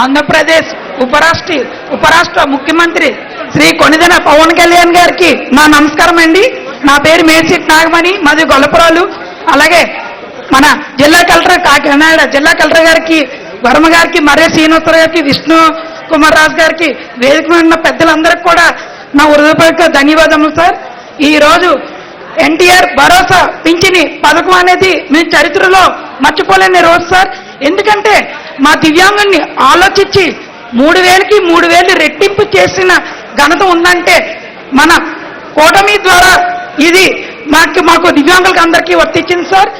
ఆంధ్రప్రదేశ్ ఉపరాష్ట్ర ఉపరాష్ట్ర ముఖ్యమంత్రి శ్రీ కొనిదెన పవన్ కళ్యాణ్ గారికి నా నమస్కారం అండి. నా పేరు మేడ్చిట్ నాగమణి మాది గొల్లపురాలు. అలాగే మన జిల్లా కలెక్టర్ కాకినాడ జిల్లా కలెక్టర్ గారికి వర్మ గారికి మర్రే శ్రీనివాసరావు గారికి విష్ణు కుమార్ రాజు గారికి వేదిక ఉన్న పెద్దలందరికీ కూడా నా హృదయపూర్వక ధన్యవాదములు సార్. ఈరోజు ఎన్టీఆర్ భరోసా పింఛని పథకం అనేది మీ చరిత్రలో మర్చిపోలేని రోజు సార్. ఎందుకంటే మా దివ్యాంగుల్ని ఆలోచించి మూడు వేలకి మూడు వేలు రెట్టింపు చేసిన ఘనత ఉందంటే మన కూటమి ద్వారా ఇది మాకు మాకు దివ్యాంగులకు అందరికీ వర్తించింది సార్.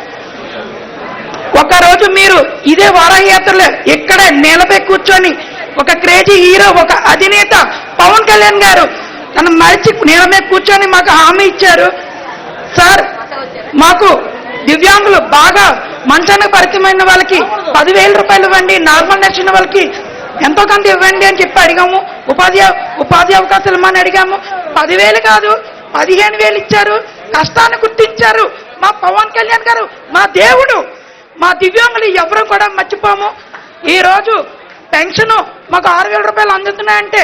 ఒకరోజు మీరు ఇదే వారాహయాత్రలో ఇక్కడే నేలపై కూర్చొని ఒక క్రేజీ హీరో ఒక అధినేత పవన్ కళ్యాణ్ గారు తన మరిచి నేల మీద కూర్చొని మాకు హామీ ఇచ్చారు. సార్ మాకు దివ్యాంగులు బాగా మంచానికి పరిచయమైన వాళ్ళకి పదివేల రూపాయలు ఇవ్వండి నార్మల్ నచ్చిన వాళ్ళకి ఎంతో కొంత ఇవ్వండి అని చెప్పి అడిగాము. ఉపాధి ఉపాధి అవకాశాలు ఇమ్మని అడిగాము. పదివేలు కాదు పదిహేను వేలు ఇచ్చారు కష్టాన్ని గుర్తించారు. మా పవన్ కళ్యాణ్ గారు మా దేవుడు మా దివ్యాంగులు ఎవరు కూడా మర్చిపోము. ఈ రోజు పెన్షన్ మాకు ఆరు వేల రూపాయలు అందుతున్నాయంటే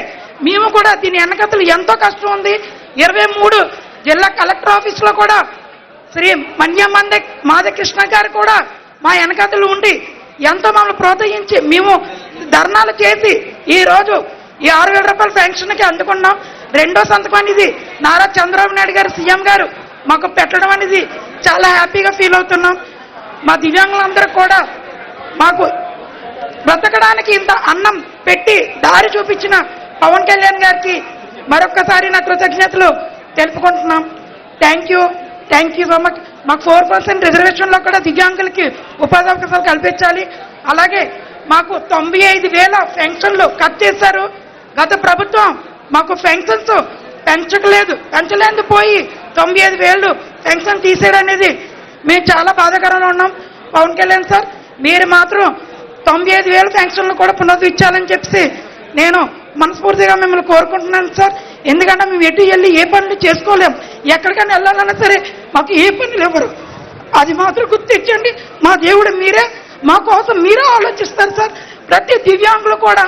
మేము కూడా దీని వెనకతలు ఎంతో కష్టం ఉంది. ఇరవై మూడు జిల్లా కలెక్టర్ ఆఫీస్లో కూడా శ్రీ మన్యం మాధకృష్ణ గారు కూడా మా వెనకతలు ఉండి ఎంతో మమ్మల్ని ప్రోత్సహించి మేము ధర్నాలు చేసి ఈరోజు ఈ ఆరు వేల రూపాయల పెన్షన్కి అందుకున్నాం. రెండో సంతకం అనేది నారా చంద్రబాబు నాయుడు గారు సీఎం గారు మాకు పెట్టడం అనేది చాలా హ్యాపీగా ఫీల్ అవుతున్నాం. మా దివ్యాంగులందరూ కూడా మాకు బ్రతకడానికి ఇంత అన్నం పెట్టి దారి చూపించిన పవన్ కళ్యాణ్ గారికి మరొక్కసారి నా కృతజ్ఞతలు తెలుపుకుంటున్నాం. Thank you. Thank you so much మాకు ఫోర్ పర్సెంట్ రిజర్వేషన్లో కూడా దివ్యాంగులకి ఉపాధి అవకాశాలు కల్పించాలి. అలాగే మాకు తొంభై ఐదు వేల పెన్షన్లు కట్ చేశారు. గత ప్రభుత్వం మాకు పెన్షన్స్ పెంచకలేదు పెంచలేదు పోయి తొంభై ఐదు వేలు పెన్షన్ తీసేయడం అనేది మేము చాలా బాధాకరంగా ఉన్నాం. పవన్ కళ్యాణ్ సార్ మీరు మాత్రం తొంభై ఐదు వేల పెన్షన్లు కూడా పునరుద్ధరించాలని చెప్పి నేను మనస్ఫూర్తిగా మిమ్మల్ని కోరుకుంటున్నాను సార్. ఎందుకంటే మేము ఎటు వెళ్ళి ఏ పనులు చేసుకోలేము ఎక్కడికైనా వెళ్ళాలన్నా సరే మాకు ఏ పనులు ఇవ్వరు అది మాత్రం గుర్తించండి. మా దేవుడు మీరే. మా కోసం మీరే ఆలోచిస్తారు సార్. ప్రతి దివ్యాంగులు కూడా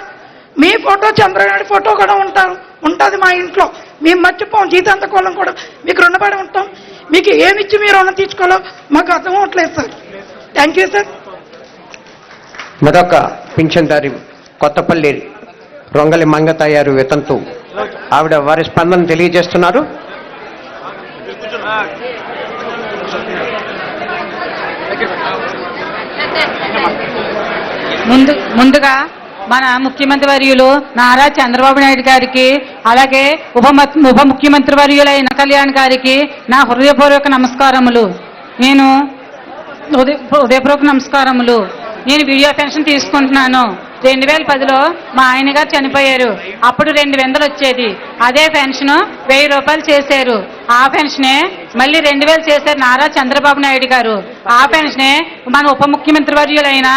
మీ ఫోటో చంద్రనాయుడు ఫోటో కూడా ఉంటారు. ఉంటుంది మా ఇంట్లో. మేము మర్చిపోం. జీతాంతకోళం కూడా మీకు రుణపడి ఉంటాం. మీకు ఏమిచ్చి మీరు రుణం తీసుకోవాలో మాకు అర్థం అవట్లేదు సార్. థ్యాంక్ యూ సార్ మరొక పింఛన్దారి కొత్తపల్లి రొంగలి మంగతయ్యారు వితంతు. ఆవిడ వారి స్పందన తెలియజేస్తున్నారు. ముందు ముందుగా మన ముఖ్యమంత్రి వర్యులు నారా చంద్రబాబు నాయుడు గారికి అలాగే ఉప ఉప ముఖ్యమంత్రి వర్యులైన కళ్యాణ్ గారికి నా హృదయపూర్వక నమస్కారములు. నేను ఉదయ హృదయపూర్వక నమస్కారములు. నేను వీడియో పెన్షన్ తీసుకుంటున్నాను. రెండు వేల పదిలో మా ఆయన గారు చనిపోయారు. అప్పుడు రెండు వందలు వచ్చేది. అదే పెన్షన్ వెయ్యి రూపాయలు చేశారు. ఆ పెన్షనే మళ్ళీ రెండు వేలు చేశారు నారా చంద్రబాబు నాయుడు గారు. ఆ పెన్షనే మన ఉప ముఖ్యమంత్రి వర్యులైన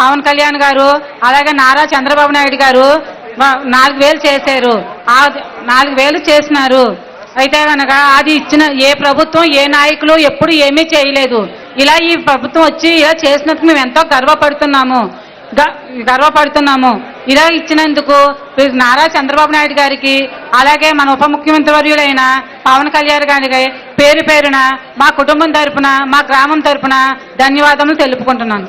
పవన్ కళ్యాణ్ గారు అలాగే నారా చంద్రబాబు నాయుడు గారు నాలుగు వేలు చేశారు. ఆ నాలుగు వేలు చేసినారు. అయితే కనుక అది ఇచ్చిన ఏ ప్రభుత్వం ఏ నాయకులు ఎప్పుడు ఏమీ చేయలేదు. ఇలా ఈ ప్రభుత్వం వచ్చి ఇలా చేసినందుకు మేము ఎంతో గర్వపడుతున్నాము. గర్వపడుతున్నాము. ఇలా ఇచ్చినందుకు నారా చంద్రబాబు నాయుడు గారికి అలాగే మన ఉప ముఖ్యమంత్రి వర్యులైన పవన్ కళ్యాణ్ గారికి పేరు పేరున మా కుటుంబం తరపున మా గ్రామం తరపున ధన్యవాదములు తెలుపుకుంటున్నాను.